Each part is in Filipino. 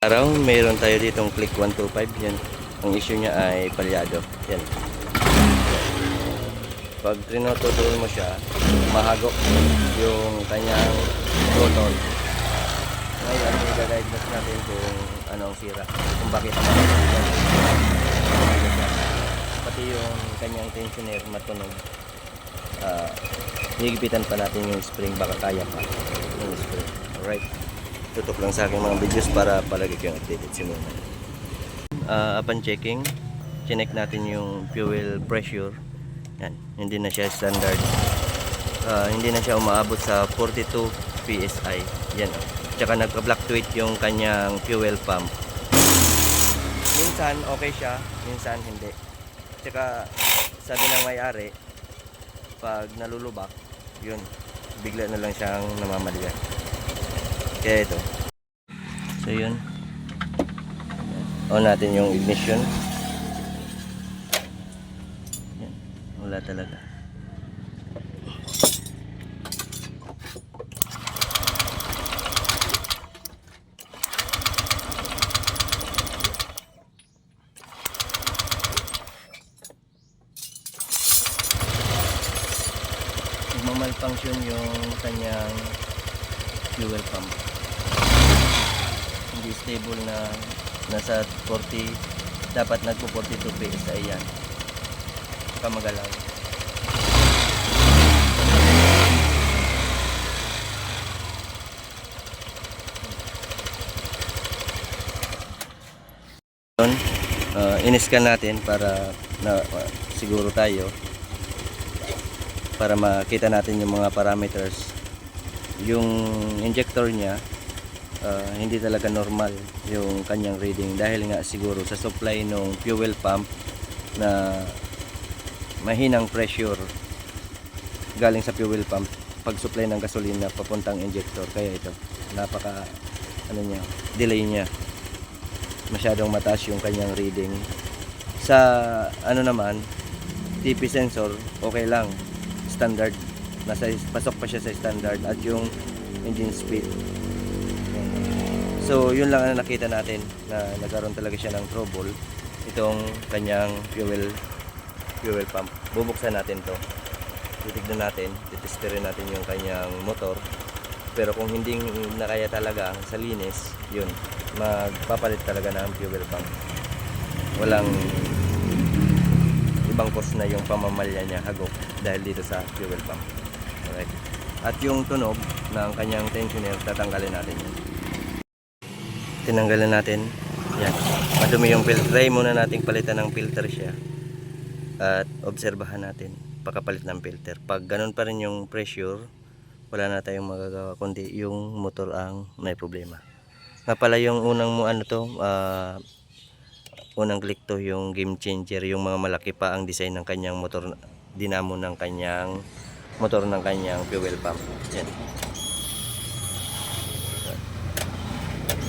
araw, mayroon tayo ditong click 125. Yan. Ang issue niya ay palyado. Yan. Pag trinotodol mo siya, mahagok yung kanyang rotor. Ngayon, i-diagnose natin kung ano ang sira. Kung bakit mahagok. Pati yung kanyang tensioner matunog. Ah, higpitan pa natin yung spring baka kaya pa yung spring. Alright. Tutok lang sa aking mga videos para palagi kayong updated si Muna. Ah, upon checking, chinek natin yung fuel pressure. Yan, hindi na siya standard. Ah, hindi na siya umaabot sa 42 PSI. Yan. oh. Tsaka nagka-fluctuate yung kanyang fuel pump. Minsan okay siya, minsan hindi. Tsaka sabi ng may-ari, pag nalulubak, yun, bigla na lang siyang namamalian. Kaya ito. So yun. On natin yung ignition. Yan. Wala talaga. Nagmamalfunction yung kanyang fuel pump. Hindi stable na nasa 40 dapat nagpo 42 PSI yan. Kamagalaw uh, in-scan natin para na uh, siguro tayo para makita natin yung mga parameters yung injector niya uh, hindi talaga normal yung kanyang reading. Dahil nga siguro sa supply ng fuel pump na mahinang pressure galing sa fuel pump pag supply ng gasolina papuntang injector. Kaya ito napaka ano niya delay niya. Masyadong mataas yung kanyang reading. Sa ano naman TP sensor okay lang. Standard nasa pasok pa siya sa standard at yung engine speed. So yun lang ang nakita natin na nagkaroon talaga siya ng trouble itong kanyang fuel fuel pump. Bubuksan natin to. Titignan natin titesterin natin yung kanyang motor. Pero kung hindi na kaya talaga sa linis yun magpapalit talaga ng fuel pump. Walang ibang course na yung pamamalya niya hagok dahil dito sa fuel pump Alright. At yung tunog ng kanyang tensioner, tatanggalin natin yan. Tinanggalan natin. Yan. Madumi yung filter. Try muna nating palitan ng filter siya. At obserbahan natin. Pagkapalit ng filter. Pag ganun pa rin yung pressure, wala na tayong magagawa. Kundi yung motor ang may problema. Nga pala yung unang mo ano to, ah, unang click to yung game changer. Yung mga malaki pa ang design ng kanyang motor, dinamo ng kanyang motor ng kanyang fuel pump. Yan.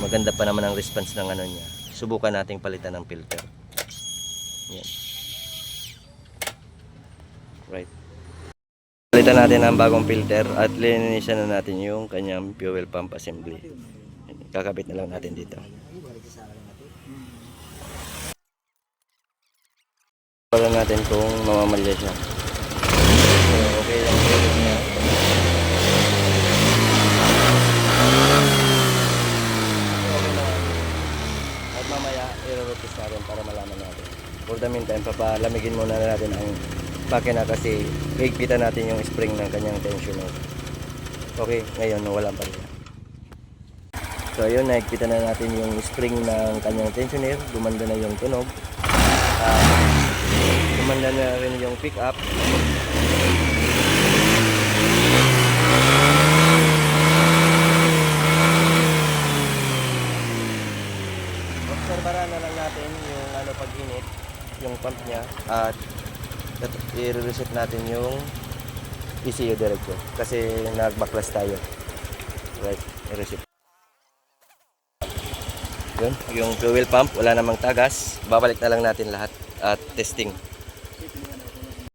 Maganda pa naman ang response ng ano niya. Subukan nating palitan ng filter. Yan. Right. Palitan natin ang bagong filter at linisan na natin yung kanyang fuel pump assembly. Kakabit na lang natin dito. Wala natin kung mamamalya siya. So, okay lang yung niya. Okay lang. At mamaya, i-rotis na rin para malaman natin. For the meantime, papalamigin muna natin ang makina kasi higpitan natin yung spring ng kanyang tensioner. Okay, ngayon walang pa rin. So ayun, nahigpitan na natin yung spring ng kanyang tensioner. Gumanda na yung tunog. Ah, gumanda na rin yung pick up. Obserbaran na lang natin yung ano pag-init, yung pump niya at i-reset natin yung ECU diretso kasi nag-backlash tayo. Right, i-reset. Yun, yung fuel pump, wala namang tagas. Babalik na lang natin lahat at testing.